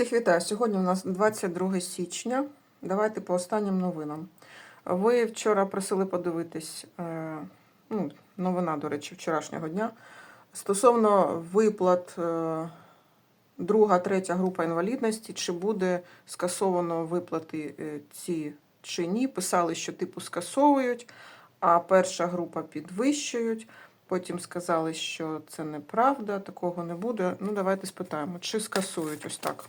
Всіх вітаю. Сьогодні у нас 22 січня. Давайте по останнім новинам. Ви вчора просили подивитись, е, ну, новина, до речі, вчорашнього дня. Стосовно виплат е, друга, третя група інвалідності, чи буде скасовано виплати е, ці чи ні. Писали, що типу скасовують, а перша група підвищують. Потім сказали, що це неправда, такого не буде. Ну, давайте спитаємо, чи скасують ось так.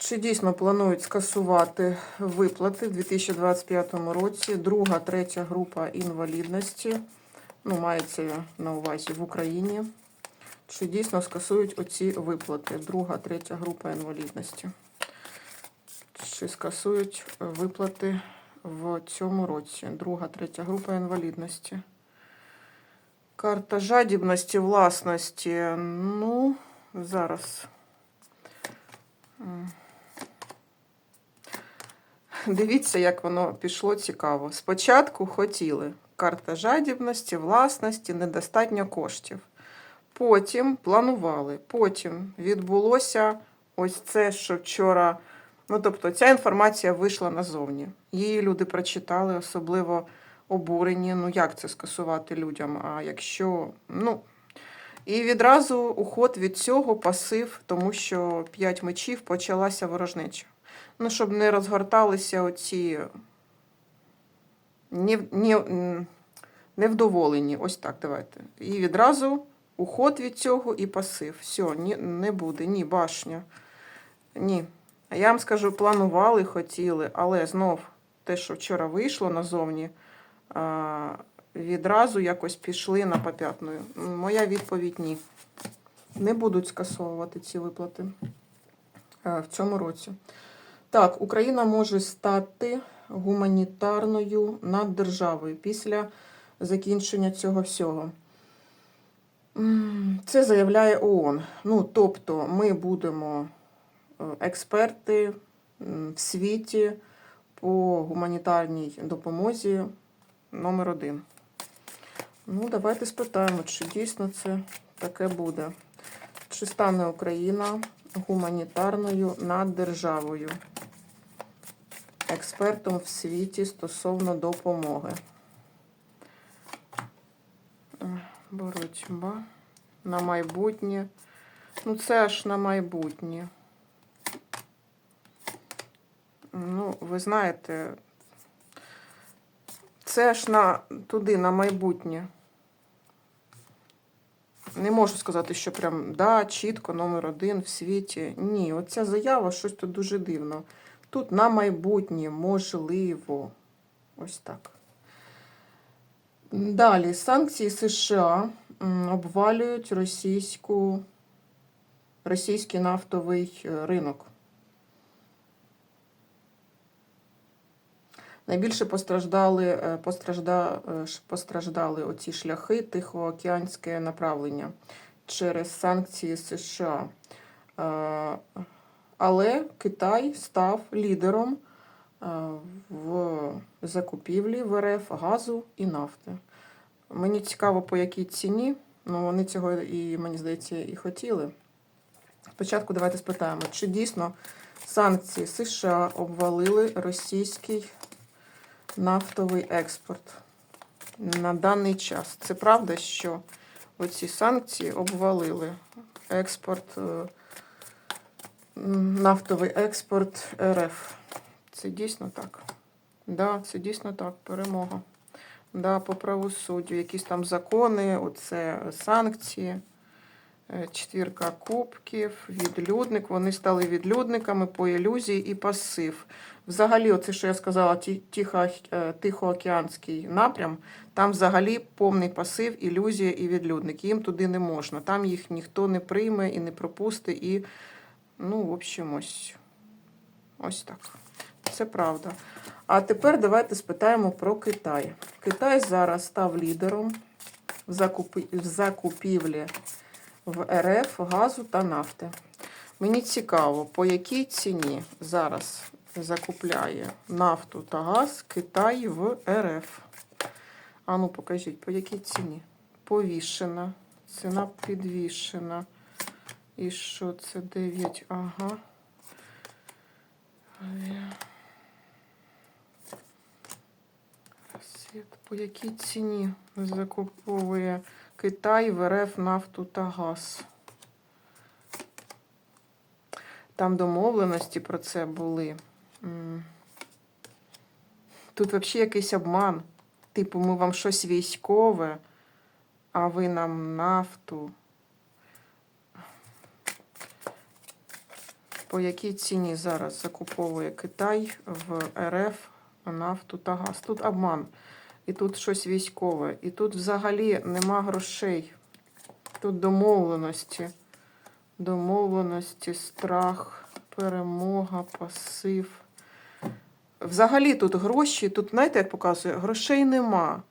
Чи дійсно планують скасувати виплати в 2025 році? Друга, третя група інвалідності. Ну, мається на увазі в Україні. Чи дійсно скасують оці виплати? Друга, третя група інвалідності. Чи скасують виплати в цьому році? Друга, третя група інвалідності. Карта жадібності власності. Ну, зараз. Дивіться, як воно пішло цікаво. Спочатку хотіли карта жадібності, власності, недостатньо коштів. Потім планували. Потім відбулося ось це, що вчора. Ну, тобто, ця інформація вийшла назовні. Її люди прочитали, особливо обурені. Ну, як це скасувати людям? А якщо. Ну, і відразу уход від цього пасив, тому що п'ять мечів почалася ворожнеча. Ну, щоб не розгорталися оці не, не, невдоволені. Ось так, давайте. І відразу уход від цього і пасив. Все, ні, не буде, ні, башня. Ні. Я вам скажу, планували, хотіли, але знов те, що вчора вийшло назовні, відразу якось пішли на попятную. Моя відповідь ні. Не будуть скасовувати ці виплати в цьому році. Так, Україна може стати гуманітарною наддержавою після закінчення цього всього. Це заявляє ООН. Ну, тобто, ми будемо е, експерти в світі по гуманітарній допомозі номер один. Ну, давайте спитаємо, чи дійсно це таке буде. Чи стане Україна гуманітарною наддержавою? Експертом в світі стосовно допомоги. Боротьба на майбутнє. Ну, це аж на майбутнє. Ну, ви знаєте, це ж на туди, на майбутнє. Не можу сказати, що прям да, чітко номер один в світі. Ні, оця заява щось тут дуже дивно. Тут на майбутнє можливо. Ось так. Далі санкції США обвалюють російську, російський нафтовий е, ринок. Найбільше постраждали, е, постражда, е, постраждали оці шляхи тихоокеанське направлення через санкції США. Але Китай став лідером е, в закупівлі в РФ газу і нафти. Мені цікаво, по якій ціні. Ну, вони цього і, мені здається, і хотіли. Спочатку давайте спитаємо, чи дійсно санкції США обвалили російський нафтовий експорт на даний час. Це правда, що оці санкції обвалили експорт, е, нафтовий експорт РФ. Це дійсно так. Да, це дійсно так, перемога. Да, по правосуддю, якісь там закони, оце санкції, е, четвірка кубків, відлюдник. Вони стали відлюдниками по ілюзії і пасив. Взагалі, оце, що я сказала, е, Тихоокеанський напрям, там взагалі повний пасив, ілюзія і відлюдник. Їм туди не можна. Там їх ніхто не прийме і не пропустить. І, ну, в общем, ось, ось так. Це правда. А тепер давайте спитаємо про Китай. Китай зараз став лідером в закупі- в закупівлі в РФ газу та нафти. Мені цікаво, по якій ціні зараз закупляє нафту та газ Китай в РФ. А ну покажіть, по якій ціні? Повішена. Ціна підвішена. І що це 9? Ага. По якій ціні закуповує Китай в РФ нафту та газ? Там домовленості про це були. Тут взагалі якийсь обман. Типу, ми вам щось військове, а ви нам нафту. По якій ціні зараз закуповує Китай в РФ нафту та газ? Тут обман. І тут щось військове. І тут взагалі нема грошей. Тут домовленості. Домовленості, страх, перемога, пасив. Взагалі тут гроші, тут, знаєте, як показує, грошей нема.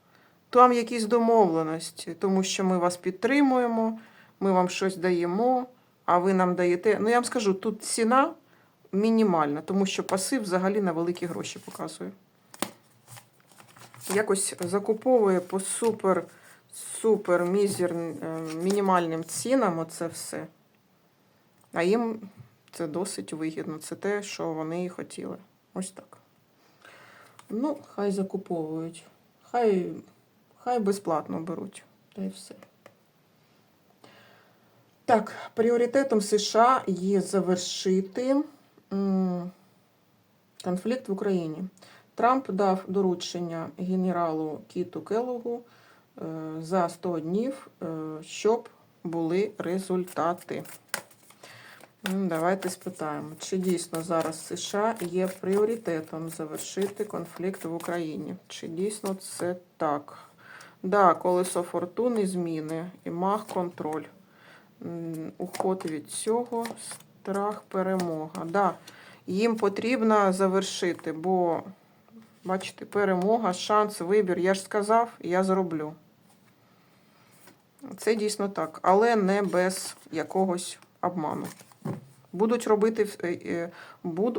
Там якісь домовленості, тому що ми вас підтримуємо, ми вам щось даємо, а ви нам даєте. Ну, я вам скажу, тут ціна мінімальна, тому що пасив взагалі на великі гроші показує. Якось закуповує по супер, супер мізер, е, мінімальним цінам оце все. А їм це досить вигідно. Це те, що вони і хотіли. Ось так. Ну, хай закуповують. Хай, хай безплатно беруть. Та й все. Так, пріоритетом США є завершити конфлікт в Україні. Трамп дав доручення генералу Кіту Келлогу е, за 100 днів, е, щоб були результати. Давайте спитаємо, чи дійсно зараз США є пріоритетом завершити конфлікт в Україні? Чи дійсно це так? Да, колесо фортуни зміни і маг контроль. Уход від цього, страх, перемога. Да, їм потрібно завершити, бо, бачите, перемога, шанс, вибір. Я ж сказав, я зроблю. Це дійсно так, але не без якогось обману. Будуть робити е, е,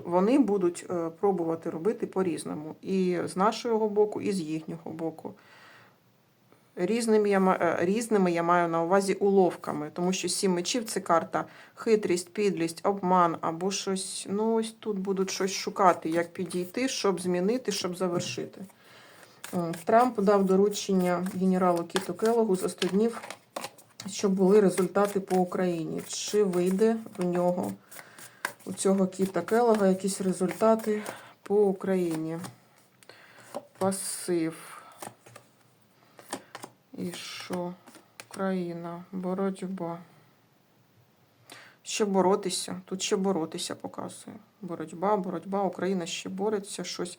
вони будуть е, пробувати робити по-різному. І з нашого боку, і з їхнього боку. Різними я, е, різними я маю на увазі уловками, тому що сім мечів це карта хитрість, підлість, обман або щось. Ну, ось тут будуть щось шукати, як підійти, щоб змінити, щоб завершити. Трамп дав доручення генералу Кіту Келогу за 100 днів, щоб були результати по Україні. Чи вийде в нього у цього Кіта Келога якісь результати по Україні? Пасив. І що? Україна, боротьба. Ще боротися. Тут ще боротися показує. Боротьба, боротьба, Україна ще бореться, щось.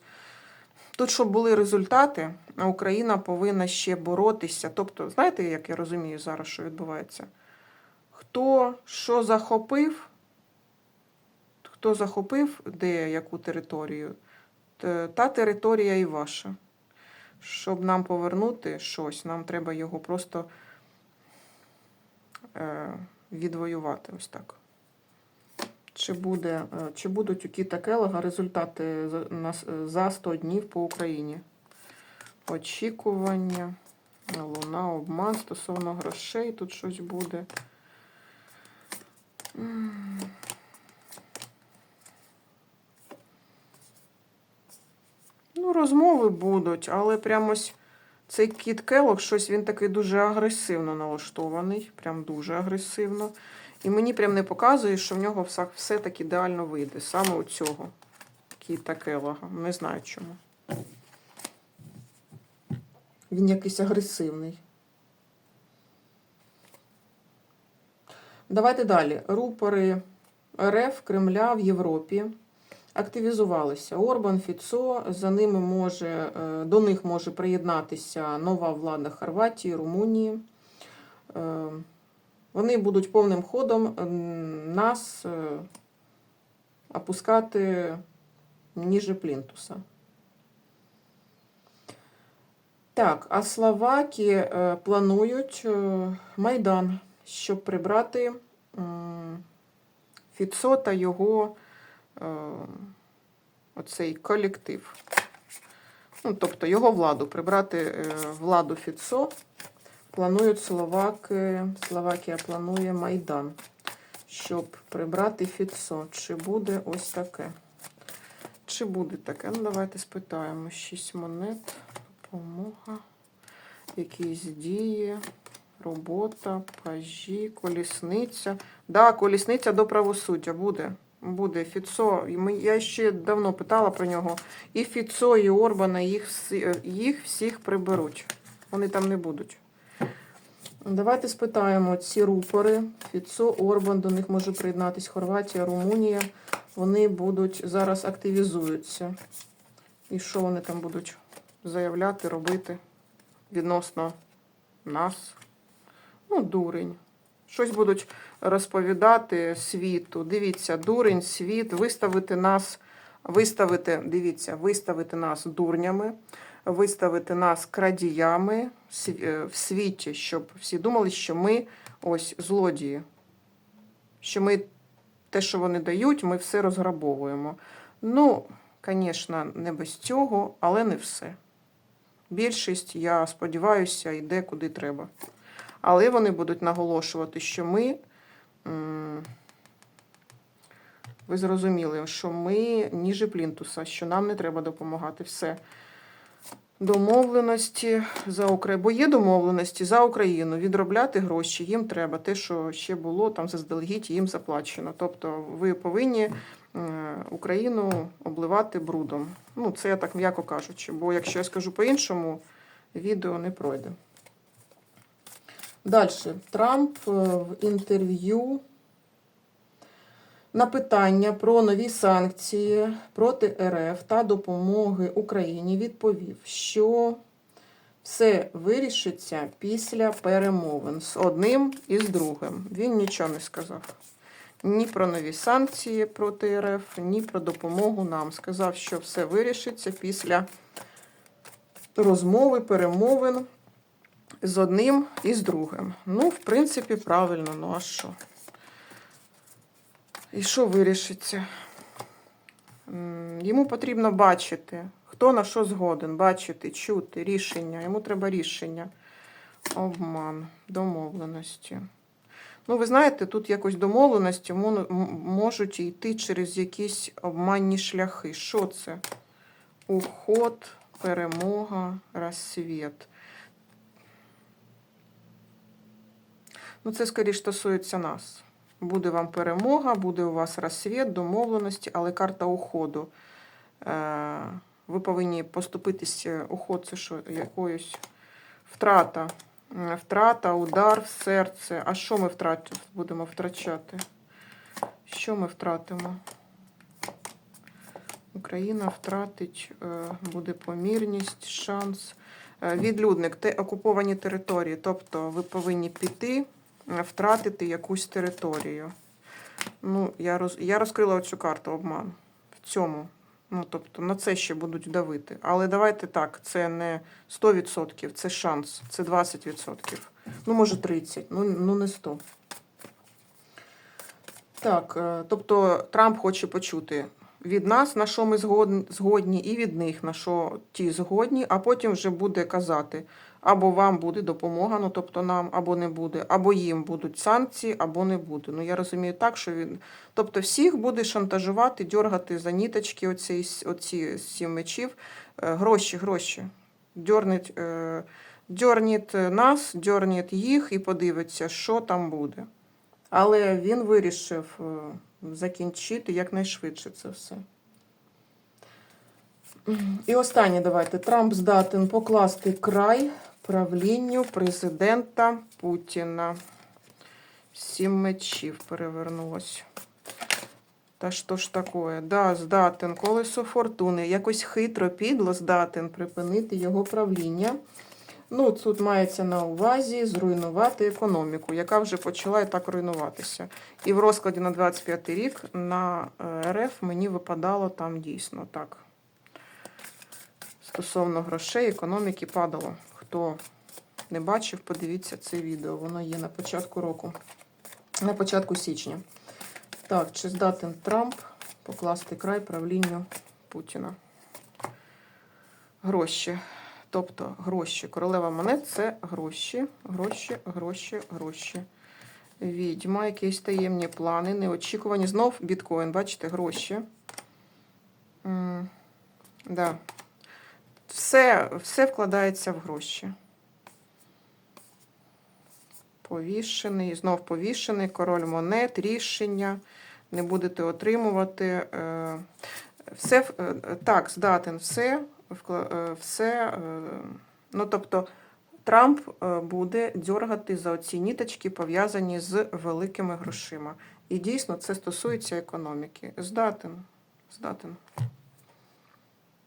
Тут, щоб були результати, Україна повинна ще боротися. Тобто, знаєте, як я розумію зараз, що відбувається? Хто що захопив, хто захопив де яку територію, та територія і ваша. Щоб нам повернути щось, нам треба його просто е, відвоювати. Ось так. Чи, буде, е, чи будуть у Кіта Келлога результати за 100 днів по Україні? Очікування, луна, обман стосовно грошей, тут щось буде. Розмови будуть, але прямо цей кіт Келлог, щось він такий дуже агресивно налаштований, прям дуже агресивно. І мені прям не показує, що в нього все, так ідеально вийде. Саме у цього кіта Келлога. Не знаю чому. Він якийсь агресивний. Давайте далі. Рупори РФ, Кремля в Європі активізувалися. Орбан, Фіцо, за ними може, е, до них може приєднатися нова влада Хорватії, Румунії. Е, Вони будуть повним ходом нас е, опускати ніже плінтуса. Так, а Словаки планують Майдан, щоб прибрати Фіцо та його оцей колектив. Ну, тобто його владу, прибрати е, владу Фіцо. Планують Словаки, Словакія планує Майдан, щоб прибрати Фіцо. Чи буде ось таке? Чи буде таке? Ну, давайте спитаємо. Шість монет, допомога, якісь дії, робота, пажі, колісниця. Да, колісниця до правосуддя буде. Буде Фіцо. Я ще давно питала про нього. І Фіцо, і Орбана, їх, всі, їх всіх приберуть. Вони там не будуть. Давайте спитаємо ці рупори. Фіцо, Орбан, до них може приєднатись Хорватія, Румунія. Вони будуть зараз активізуються. І що вони там будуть заявляти, робити відносно нас? Ну, дурень. Щось будуть розповідати світу. Дивіться, дурень, світ, виставити нас, виставити, дивіться, виставити нас дурнями, виставити нас крадіями е, в світі, щоб всі думали, що ми ось злодії. Що ми те, що вони дають, ми все розграбовуємо. Ну, звісно, не без цього, але не все. Більшість, я сподіваюся, йде куди треба. Але вони будуть наголошувати, що ми. Ви зрозуміли, що ми ніже плінтуса, що нам не треба допомагати. Все. Домовленості за Україну. Бо є домовленості за Україну відробляти гроші. Їм треба те, що ще було там заздалегідь, їм заплачено. Тобто ви повинні е, Україну обливати брудом. Ну, це я так м'яко кажучи. Бо якщо я скажу по-іншому, відео не пройде. Далі. Трамп е, в інтерв'ю на питання про нові санкції проти РФ та допомоги Україні відповів, що все вирішиться після перемовин з одним і з другим. Він нічого не сказав. Ні про нові санкції проти РФ, ні про допомогу нам. Сказав, що все вирішиться після розмови, перемовин з одним і з другим. Ну, в принципі, правильно, ну а що? І що вирішиться? Йому потрібно бачити, хто на що згоден, бачити, чути рішення. Йому треба рішення. Обман, домовленості. Ну, ви знаєте, тут якось домовленості можуть йти через якісь обманні шляхи. Що це? Уход, перемога, розсвіт. Ну, це скоріш стосується нас. Буде вам перемога, буде у вас розсвіт, домовленості, але карта уходу. Е, Ви повинні поступитися. Уход це що, якоюсь втрата. Е, Втрата, удар в серце. А що ми втрат... будемо втрачати? Що ми втратимо? Україна втратить, е, буде помірність, шанс. Е, Відлюдник, те окуповані території. Тобто ви повинні піти, е, втратити якусь територію. Ну, я, роз... я розкрила цю карту обман в цьому. Ну, тобто на це ще будуть давити. Але давайте так, це не 100%, це шанс, це 20%. Ну, може 30%, ну, ну не 100%. Так, е, тобто Трамп хоче почути від нас, на що ми згодні, і від них, на що ті згодні, а потім вже буде казати, або вам буде допомога, ну тобто нам, або не буде, або їм будуть санкції, або не буде. Ну я розумію так, що він. Тобто всіх буде шантажувати, дергати за ніточки оці, оці сім мечів. Е, Гроші, гроші. Дьорнить, е, дьорніть нас, дьорніть їх і подивиться, що там буде. Але він вирішив е, закінчити якнайшвидше це все. І останнє давайте. Трамп здатен покласти край правлінню президента Путіна. Сім мечів перевернулось. Та що ж такое? Да, здатен колесо фортуни. Якось хитро підло здатен припинити його правління. Ну, тут мається на увазі зруйнувати економіку, яка вже почала і так руйнуватися. І в розкладі на 25 рік на е, РФ мені випадало там дійсно так. Стосовно грошей, економіки падало. Хто не бачив, подивіться це відео. Воно є на початку року, на початку січня. Так, чи здатен Трамп покласти край правлінню Путіна? Гроші. Тобто гроші. Королева монет це гроші, гроші, гроші, гроші. Відьма, якісь таємні плани, неочікувані. Знов біткоін, бачите, гроші. М, Да. Все, все вкладається в гроші. Повішений, знов повішений, король монет, рішення. Не будете отримувати. е, Все е, так, здатен все, все. е, Ну, тобто, Трамп е, буде дьоргати за оці ніточки, пов'язані з великими грошима. І дійсно це стосується економіки. Здатен. Здатен.